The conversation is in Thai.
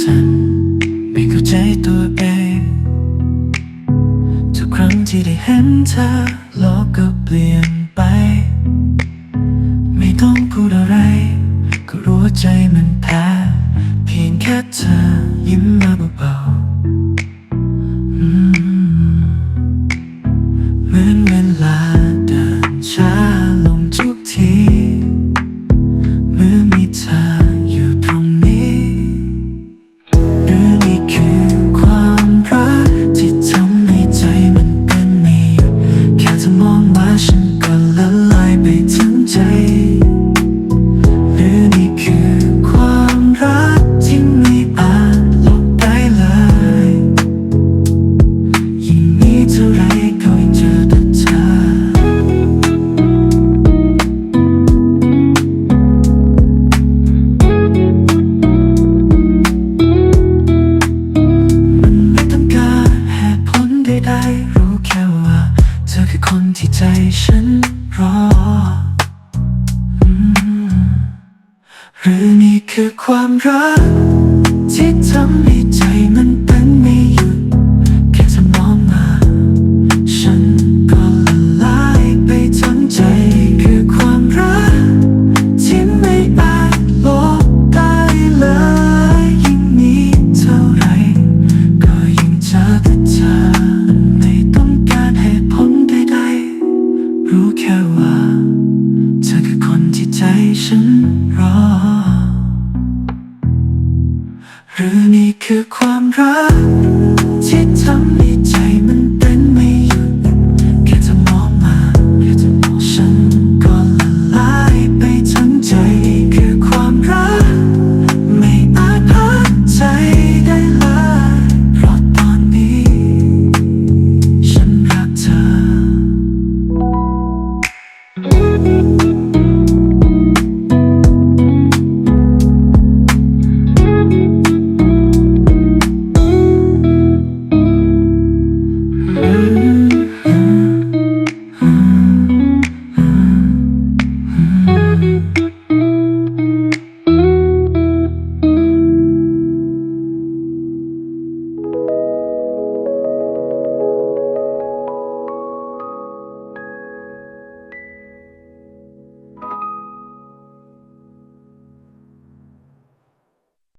สั่นไม่เข้าใจตัวเองทุกครั้งที่ได้เห็นเธอโลกก็เปลี่ยนไป ไม่ต้องพูดอะไร ก็รู้ใจมันแพ้ เพียงแค่เธอยิ้มมาเบา หรือนี่คือความรัก ที่ทำให้ใจมันเป็นไม่หยุดแค่เธอมองมา ฉันก็ละลายไปทั้งใจคือความรัก ที่ไม่อาจลบได้เลย ยิ่งมีเท่าไร ก็ยิ่งจะติดใจไม่ต้องการใหตุผลใดๆรู้แค่ว่า เธอคือคนที่ใจฉัน หรือนี่คือความรักที่ทำให้ใจมัน